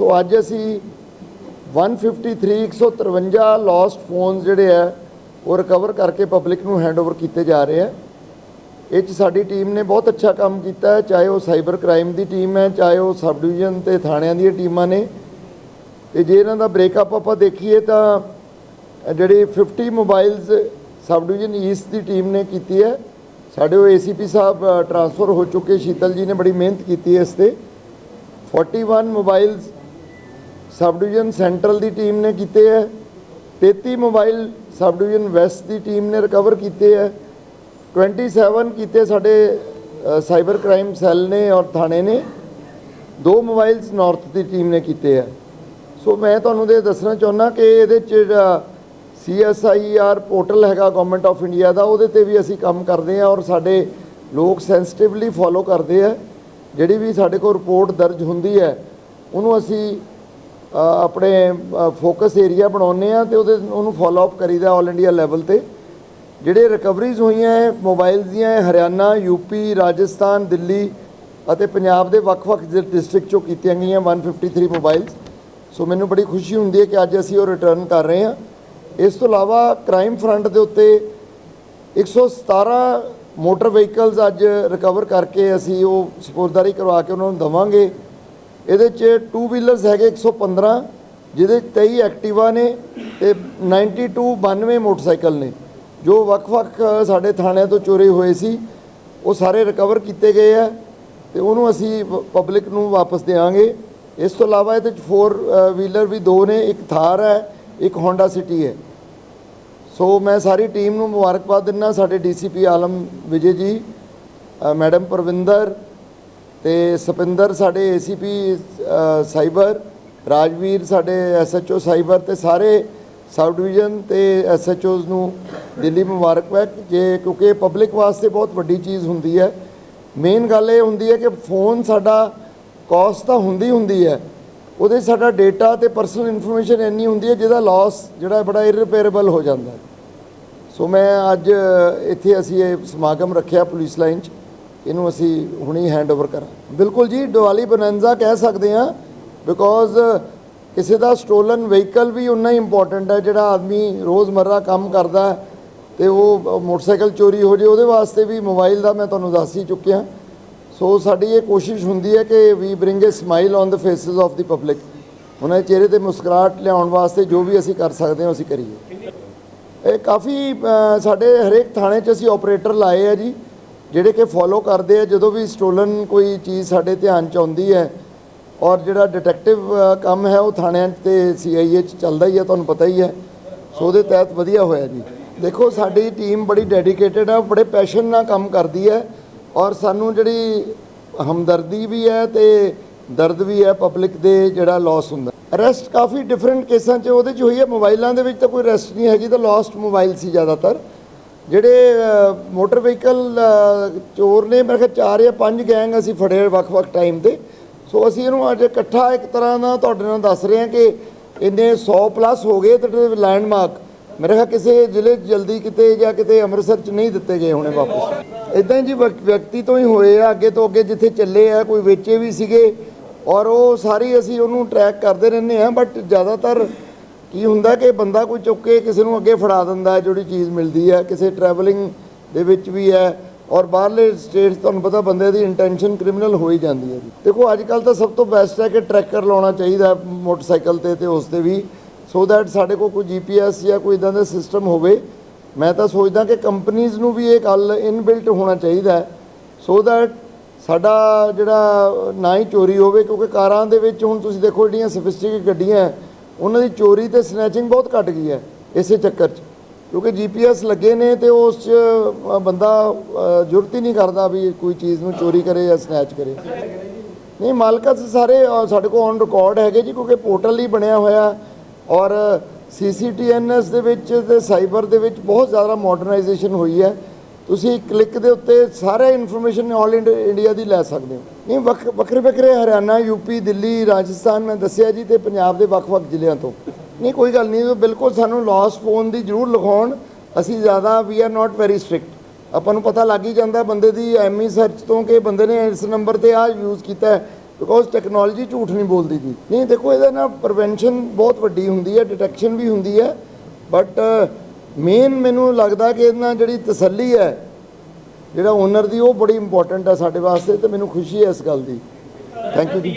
ਸੋ ਅੱਜ ਅਸੀਂ 153 153 lost phones ਜਿਹੜੇ ਆ, ਉਹ ਰਿਕਵਰ ਕਰਕੇ ਪਬਲਿਕ ਨੂੰ ਹੈਂਡਓਵਰ ਕੀਤੇ ਜਾ ਰਹੇ ਆ। ਇਹ 'ਚ ਸਾਡੀ ਟੀਮ ਨੇ ਬਹੁਤ ਅੱਛਾ ਕੰਮ ਕੀਤਾ ਹੈ ਚਾਹੇ ਉਹ ਸਾਈਬਰ ਕ੍ਰਾਈਮ ਦੀ ਟੀਮ ਹੈ, ਚਾਹੇ ਉਹ ਸਬ ਡਿਵੀਜ਼ਨ ਤੇ ਥਾਣਿਆਂ ਦੀਆਂ ਟੀਮਾਂ ਨੇ। ਤੇ ਜੇ ਇਹਨਾਂ ਦਾ ਬ੍ਰੇਕਅਪ ਆਪਾਂ ਦੇਖੀਏ ਤਾਂ ਇਹ ਜਿਹੜੇ 50 ਮੋਬਾਈਲਸ ਸਬ ਡਿਵੀਜ਼ਨ ਈਸਟ ਦੀ ਟੀਮ ਨੇ ਕੀਤੀ ਹੈ, ਸਾਡੇ ਉਹ ਏਸੀਪੀ ਸਾਹਿਬ ਟਰਾਂਸਫਰ ਹੋ ਚੁੱਕੇ, ਸ਼ੀਤਲ ਜੀ ਨੇ ਬੜੀ ਮਿਹਨਤ ਕੀਤੀ ਹੈ ਇਸ ਤੇ। 41 ਮੋਬਾਈਲਸ ਸਬ ਡਿਵੀਜ਼ਨ ਸੈਂਟਰਲ ਦੀ ਟੀਮ ਨੇ ਕੀਤੇ ਹੈ 33 ਮੋਬਾਈਲ ਸਬ ਡਿਵੀਜ਼ਨ ਵੈਸਟ ਦੀ ਟੀਮ ਨੇ ਰਿਕਵਰ ਕੀਤੇ ਹੈ 27 ਕੀਤੇ ਸਾਡੇ ਸਾਈਬਰ ਕ੍ਰਾਈਮ ਸੈੱਲ ਨੇ ਔਰ ਥਾਣੇ ਨੇ, ਦੋ ਮੋਬਾਈਲਸ ਨਾਰਥ ਦੀ ਟੀਮ ਨੇ ਕੀਤੇ ਹੈ ਸੋ ਮੈਂ ਤੁਹਾਨੂੰ ਦੇ ਦੱਸਣਾ ਚਾਹੁੰਦਾ ਕਿ ਇਹਦੇ ਚ ਜਿਹੜਾ CSIR ਪੋਰਟਲ ਹੈਗਾ ਗਵਰਨਮੈਂਟ ਆਫ ਇੰਡੀਆ ਦਾ, ਉਹਦੇ ਤੇ ਵੀ ਅਸੀਂ ਕੰਮ ਕਰਦੇ ਹਾਂ ਔਰ ਸਾਡੇ ਲੋਕ ਸੈਂਸਿਟਿਵਲੀ ਫੋਲੋ ਕਰਦੇ ਆ ਜਿਹੜੀ ਵੀ ਸਾਡੇ ਕੋਲ ਰਿਪੋਰਟ ਦਰਜ ਹੁੰਦੀ ਹੈ ਉਹਨੂੰ ਅਸੀਂ ਆਪਣੇ ਫੋਕਸ ਏਰੀਆ ਬਣਾਉਂਦੇ ਆ ਤੇ ਉਹਦੇ, ਉਹਨੂੰ ਫੋਲੋ ਅਪ ਕਰੀਦਾ ਆਲ ਇੰਡੀਆ ਲੈਵਲ ਤੇ। ਜਿਹੜੇ ਰਿਕਵਰੀਜ਼ ਹੋਈਆਂ ਹੈ ਮੋਬਾਈਲਸ ਦੀਆਂ, ਇਹ ਹਰਿਆਣਾ ਯੂਪੀ ਰਾਜਸਥਾਨ, ਦਿੱਲੀ ਅਤੇ ਪੰਜਾਬ ਦੇ ਵੱਖ-ਵੱਖ ਡਿਸਟ੍ਰਿਕਟ ਚੋਂ ਕੀਤੀਆਂ ਗਈਆਂ 153 ਮੋਬਾਈਲਸ ਸੋ ਮੈਨੂੰ ਬੜੀ ਖੁਸ਼ੀ ਹੁੰਦੀ ਹੈ ਕਿ ਅੱਜ ਅਸੀਂ ਉਹ ਰਿਟਰਨ ਕਰ ਰਹੇ ਹਾਂ। ਇਸ ਤੋਂ ਇਲਾਵਾ ਕ੍ਰਾਈਮ ਫਰੰਟ ਦੇ ਉੱਤੇ 117 ਮੋਟਰ ਵਹੀਕਲਸ ਅੱਜ ਰਿਕਵਰ ਕਰਕੇ ਅਸੀਂ ਉਹ ਸਪੋਰਦਾਰੀ ਕਰਵਾ ਕੇ ਉਹਨਾਂ ਨੂੰ ਦਵਾਂਗੇ। ਇਹਦੇ 'ਚ ਟੂ ਵੀਲਰਸ ਹੈਗੇ 115 ਜਿਹਦੇ 'ਚ 23 ਐਕਟਿਵਾ ਨੇ ਤੇ 92 92 ਮੋਟਰਸਾਈਕਲ ਨੇ। ਜੋ ਵੱਖ-ਵੱਖ ਸਾਡੇ ਥਾਣਿਆਂ ਤੋਂ ਚੋਰੀ ਹੋਏ ਸੀ, ਉਹ ਸਾਰੇ ਰਿਕਵਰ ਕੀਤੇ ਗਏ ਆ ਤੇ ਉਹਨੂੰ ਅਸੀਂ ਪਬਲਿਕ ਨੂੰ ਵਾਪਸ ਦੇਵਾਂਗੇ ਇਸ ਤੋਂ ਇਲਾਵਾ ਇਹਦੇ 'ਚ 4 ਵੀਲਰ ਵੀ ਦੋ ਨੇ, ਇੱਕ ਥਾਰ ਹੈ, ਇੱਕ ਹੋਂਡਾ ਸਿਟੀ ਹੈ। ਸੋ ਮੈਂ ਸਾਰੀ ਟੀਮ ਨੂੰ ਮੁਬਾਰਕਬਾਦ ਦਿੰਦਾ, ਸਾਡੇ ਡੀਸੀਪੀ ਆਲਮ ਵਿਜੇ ਜੀ ਮੈਡਮ ਪਰਵਿੰਦਰ ਤੇ ਸਪਿੰਦਰ ਸਾਡੇ ਏਸੀਪੀ ਸਾਈਬਰ, ਰਾਜਵੀਰ ਸਾਡੇ ਐਸਐਚਓ ਸਾਈਬਰ ਤੇ ਸਾਰੇ ਸਬ ਡਿਵੀਜ਼ਨ ਤੇ ਐਸਐਚਓਜ਼ ਨੂੰ ਦਿੱਲੀ ਮੁਬਾਰਕਬਾਦ। ਜੇ ਕਿਉਂਕਿ ਪਬਲਿਕ ਵਾਸਤੇ ਬਹੁਤ ਵੱਡੀ ਚੀਜ਼ ਹੁੰਦੀ ਹੈ। ਮੇਨ ਗੱਲ ਇਹ ਹੁੰਦੀ ਹੈ ਕਿ ਫੋਨ ਸਾਡਾ ਕਾਸਟ ਤਾਂ ਹੁੰਦੀ ਹੁੰਦੀ ਹੈ। ਉਹਦੇ 'ਚ ਸਾਡਾ ਡੇਟਾ ਤੇ ਪਰਸਨਲ ਇਨਫੋਰਮੇਸ਼ਨ ਇੰਨੀ ਹੁੰਦੀ ਹੈ ਜਿਹਦਾ ਲਾਸ ਜਿਹੜਾ ਬੜਾ ਇਰਰਿਪੇਅਰੇਬਲ ਹੋ ਜਾਂਦਾ ਸੋ ਮੈਂ ਅੱਜ ਇੱਥੇ ਅਸੀਂ ਇਹ ਸਮਾਗਮ ਰੱਖਿਆ ਪੁਲਿਸ ਲਾਈਨ 'ਚ। ਇਹਨੂੰ ਅਸੀਂ ਹੁਣੀ ਹੈਂਡਓਵਰ ਕਰਾਂ ਬਿਲਕੁਲ ਜੀ, ਦੀਵਾਲੀ ਬਨੰਜ਼ਾ ਕਹਿ ਸਕਦੇ ਹਾਂ ਬਿਕੋਜ਼ ਕਿਸੇ ਦਾ ਸਟੋਲਨ ਵਹੀਕਲ ਵੀ ਉਨਾ ਹੀ ਇੰਪੋਰਟੈਂਟ ਹੈ, ਜਿਹੜਾ ਆਦਮੀ ਰੋਜ਼ਮਰਰਾ ਕੰਮ ਕਰਦਾ ਹੈ ਤੇ ਉਹ ਮੋਟਰਸਾਈਕਲ ਚੋਰੀ ਹੋ ਜੇ, ਉਹਦੇ ਵਾਸਤੇ ਵੀ ਮੋਬਾਈਲ ਦਾ ਮੈਂ ਤੁਹਾਨੂੰ ਦੱਸ ਹੀ ਚੁੱਕਿਆ। ਸੋ ਸਾਡੀ ਇਹ ਕੋਸ਼ਿਸ਼ ਹੁੰਦੀ ਹੈ ਕਿ we bring a smile on the faces of the public ਉਹਨਾਂ ਦੇ ਚਿਹਰੇ ਤੇ ਮੁਸਕਰਾਹਟ ਲਿਆਉਣ ਵਾਸਤੇ ਜੋ ਵੀ ਅਸੀਂ ਕਰ ਸਕਦੇ ਹਾਂ, ਅਸੀਂ ਕਰੀਏ। ਇਹ ਕਾਫੀ ਸਾਡੇ ਹਰੇਕ ਥਾਣੇ 'ਚ ਅਸੀਂ ਆਪਰੇਟਰ ਲਾਏ ਆ ਜੀ। ਜਿਹੜੇ ਕਿ ਫੋਲੋ ਕਰਦੇ ਆ, ਜਦੋਂ ਵੀ ਸਟੋਲਨ ਕੋਈ ਚੀਜ਼ ਸਾਡੇ ਧਿਆਨ 'ਚ ਆਉਂਦੀ ਹੈ ਔਰ ਜਿਹੜਾ ਡਿਟੈਕਟਿਵ ਕੰਮ ਹੈ, ਉਹ ਥਾਣਿਆਂ 'ਚ ਤੇ ਸੀਆਈਏ 'ਚ ਚੱਲਦਾ ਹੀ ਹੈ, ਤੁਹਾਨੂੰ ਪਤਾ ਹੀ ਹੈ। ਸੋ ਉਹਦੇ ਤਹਿਤ ਵਧੀਆ ਹੋਇਆ ਜੀ। ਦੇਖੋ, ਸਾਡੀ ਟੀਮ ਬੜੀ ਡੈਡੀਕੇਟਿਡ ਹੈ ਬੜੇ ਪੈਸ਼ਨ ਨਾਲ ਕੰਮ ਕਰਦੀ ਹੈ ਔਰ ਸਾਨੂੰ ਜਿਹੜੀ ਹਮਦਰਦੀ ਵੀ ਹੈ ਤੇ ਦਰਦ ਵੀ ਹੈ ਪਬਲਿਕ ਦੇ ਜਿਹੜਾ ਲਾਸ ਹੁੰਦਾ। ਅਰੈਸਟ ਕਾਫੀ ਡਿਫਰੈਂਟ ਕੇਸਾਂ 'ਚ, ਉਹਦੇ 'ਚ ਹੋਈ ਹੈ। ਮੋਬਾਈਲਾਂ ਦੇ ਵਿੱਚ ਤਾਂ ਕੋਈ ਅਰੈਸਟ ਨਹੀਂ ਹੈਗੀ, ਤਾਂ ਲਾਸਟ ਮੋਬਾਈਲ ਸੀ ਜ਼ਿਆਦਾਤਰ। ਜਿਹੜੇ ਮੋਟਰ ਵਹੀਕਲ ਚੋਰ ਨੇ, ਮੇਰੇ ਖਿਆਲ ਚਾਰ ਜਾਂ ਪੰਜ ਗੈਂਗ ਅਸੀਂ ਫੜੇ ਵੱਖ-ਵੱਖ ਟਾਈਮ ਤੇ। ਸੋ ਅਸੀਂ ਇਹਨੂੰ ਅੱਜ ਇਕੱਠਾ ਇੱਕ ਤਰ੍ਹਾਂ ਦਾ ਤੁਹਾਡੇ ਨਾਲ ਦੱਸ ਰਹੇ ਹਾਂ ਕਿ ਇੰਨੇ 100 ਪਲੱਸ ਹੋ ਗਏ ਤੇ ਲੈਂਡਮਾਰਕ ਮੇਰੇ ਖਿਆਲ ਕਿਸੇ ਜ਼ਿਲ੍ਹੇ 'ਚ ਜਲਦੀ ਕਿਤੇ ਜਾਂ ਕਿਤੇ ਅੰਮ੍ਰਿਤਸਰ 'ਚ ਨਹੀਂ ਦਿੱਤੇ ਗਏ ਹੋਣੇ ਵਾਪਸ। ਇਦਾਂ ਹੀ ਜੀ ਵਿਅਕਤੀ ਤੋਂ ਹੀ ਹੋਏ ਆ, ਅੱਗੇ ਤੋਂ ਅੱਗੇ ਜਿੱਥੇ ਚੱਲੇ ਆ, ਕੋਈ ਵੇਚੇ ਵੀ ਸੀਗੇ, ਔਰ ਉਹ ਸਾਰੀ ਅਸੀਂ ਉਹਨੂੰ ਟਰੈਕ ਕਰਦੇ ਰਹਿੰਦੇ ਆ ਬਟ ਜ਼ਿਆਦਾਤਰ ਕੀ ਹੁੰਦਾ ਕਿ ਬੰਦਾ ਕੋਈ ਚੁੱਕ ਕੇ ਕਿਸੇ ਨੂੰ ਅੱਗੇ ਫੜਾ ਦਿੰਦਾ ਹੈ ਜਿਹੜੀ ਚੀਜ਼ ਮਿਲਦੀ ਹੈ ਕਿਸੇ ਟਰੈਵਲਿੰਗ ਦੇ ਵਿੱਚ ਵੀ ਹੈ ਔਰ ਬਾਹਰਲੇ ਸਟੇਟਸ ਤੁਹਾਨੂੰ ਪਤਾ ਬੰਦੇ ਦੀ ਇੰਟੈਂਸ਼ਨ ਕ੍ਰਿਮੀਨਲ ਹੋ ਹੀ ਜਾਂਦੀ ਹੈ ਜੀ। ਦੇਖੋ ਅੱਜ ਕੱਲ ਤਾਂ ਸਭ ਤੋਂ ਬੈਸਟ ਹੈ ਕਿ ਟਰੈਕਰ ਲਾਉਣਾ ਚਾਹੀਦਾ ਮੋਟਰਸਾਈਕਲ ਤੇ ਤੇ ਉਸ ਤੇ ਵੀ। ਸੋ ਦੈਟ ਸਾਡੇ ਕੋਲ ਕੋਈ ਜੀਪੀਐਸ ਜਾਂ ਕੋਈ ਇਦਾਂ ਦਾ ਸਿਸਟਮ ਹੋਵੇ। ਮੈਂ ਤਾਂ ਸੋਚਦਾ ਕਿ ਕੰਪਨੀਆਂ ਨੂੰ ਵੀ ਇਹ ਗੱਲ ਇਨਬਿਲਟ ਹੋਣਾ ਚਾਹੀਦਾ ਹੈ। ਸੋ ਦੈਟ ਸਾਡਾ ਜਿਹੜਾ ਨਾ ਹੀ ਚੋਰੀ ਹੋਵੇ ਕਿਉਂਕਿ ਕਾਰਾਂ ਦੇ ਵਿੱਚ ਹੁਣ ਤੁਸੀਂ ਦੇਖੋ ਜਿਹੜੀਆਂ ਸਫਿਸਟੀਕੇਟ ਗੱਡੀਆਂ ਹੈ, ਉਹਨਾਂ ਦੀ ਚੋਰੀ ਤੇ ਸਨੈਚਿੰਗ ਬਹੁਤ ਘਟ ਗਈ ਹੈ ਇਸੇ ਚੱਕਰ 'ਚ। ਕਿਉਂਕਿ ਜੀਪੀਐਸ ਲੱਗੇ ਨੇ ਤੇ ਉਸ 'ਚ ਬੰਦਾ ਜ਼ਰੂਰਤ ਹੀ ਨਹੀਂ ਕਰਦਾ ਵੀ ਕੋਈ ਚੀਜ਼ ਨੂੰ ਚੋਰੀ ਕਰੇ ਜਾਂ ਸਨੈਚ ਕਰੇ। ਨਹੀਂ, ਮਾਲਕਾਂ ਸਾਰੇ ਸਾਡੇ ਕੋਲ ਔਨ ਰਿਕਾਰਡ ਹੈਗੇ ਜੀ ਕਿਉਂਕਿ ਪੋਰਟਲ ਹੀ ਬਣਿਆ ਹੋਇਆ। ਔਰ ਸੀਸੀਟੀਐਨਐਸ ਦੇ ਵਿੱਚ ਤੇ ਸਾਈਬਰ ਦੇ ਵਿੱਚ ਬਹੁਤ ਜ਼ਿਆਦਾ ਮਾਡਰਨਾਈਜੇਸ਼ਨ ਹੋਈ ਹੈ। ਤੁਸੀਂ ਕਲਿੱਕ ਦੇ ਉੱਤੇ ਸਾਰੇ ਇਨਫੋਰਮੇਸ਼ਨ ਆਲ ਇੰਡੀਆ ਦੀ ਲੈ ਸਕਦੇ ਹੋ। ਨਹੀਂ, ਵੱਖ, ਵੱਖਰੇ ਵੱਖਰੇ ਹਰਿਆਣਾ ਯੂਪੀ ਦਿੱਲੀ, ਰਾਜਸਥਾਨ, ਮੈਂ ਦੱਸਿਆ ਜੀ ਤੇ ਪੰਜਾਬ ਦੇ ਵੱਖ-ਵੱਖ ਜ਼ਿਲ੍ਹਿਆਂ ਤੋਂ। ਨਹੀਂ, ਕੋਈ ਗੱਲ ਨਹੀਂ, ਬਿਲਕੁਲ ਸਾਨੂੰ ਲਾਸ ਫੋਨ ਦੀ ਜ਼ਰੂਰ ਲਿਖਾਉਣ। ਅਸੀਂ ਜ਼ਿਆਦਾ we are not very strict ਆਪਾਂ ਨੂੰ ਪਤਾ ਲੱਗ ਹੀ ਜਾਂਦਾ ਬੰਦੇ ਦੀ ਐਮਈ ਸਰਚ ਤੋਂ ਕਿ ਬੰਦੇ ਨੇ ਇਸ ਨੰਬਰ ਤੇ ਆ ਯੂਜ਼ ਕੀਤਾ ਬਿਕੋਜ਼ ਟੈਕਨੋਲੋਜੀ ਝੂਠ ਨਹੀਂ ਬੋਲਦੀ ਜੀ। ਨਹੀਂ, ਦੇਖੋ, ਇਹਦੇ ਨਾਲ ਪ੍ਰੀਵੈਂਸ਼ਨ ਬਹੁਤ ਵੱਡੀ ਹੁੰਦੀ ਹੈ ਡਿਟੈਕਸ਼ਨ ਵੀ ਹੁੰਦੀ ਹੈ ਬਟ ਮੇਨ ਮੈਨੂੰ ਲੱਗਦਾ ਕਿ ਇਹਨਾਂ ਜਿਹੜੀ ਤਸੱਲੀ ਹੈ, ਜਿਹੜਾ ਓਨਰ ਦੀ, ਉਹ ਬੜੀ ਇੰਪੋਰਟੈਂਟ ਹੈ ਸਾਡੇ ਵਾਸਤੇ ਤੇ ਮੈਨੂੰ ਖੁਸ਼ੀ ਹੈ ਇਸ ਗੱਲ ਦੀ। ਥੈਂਕ ਯੂ ਜੀ।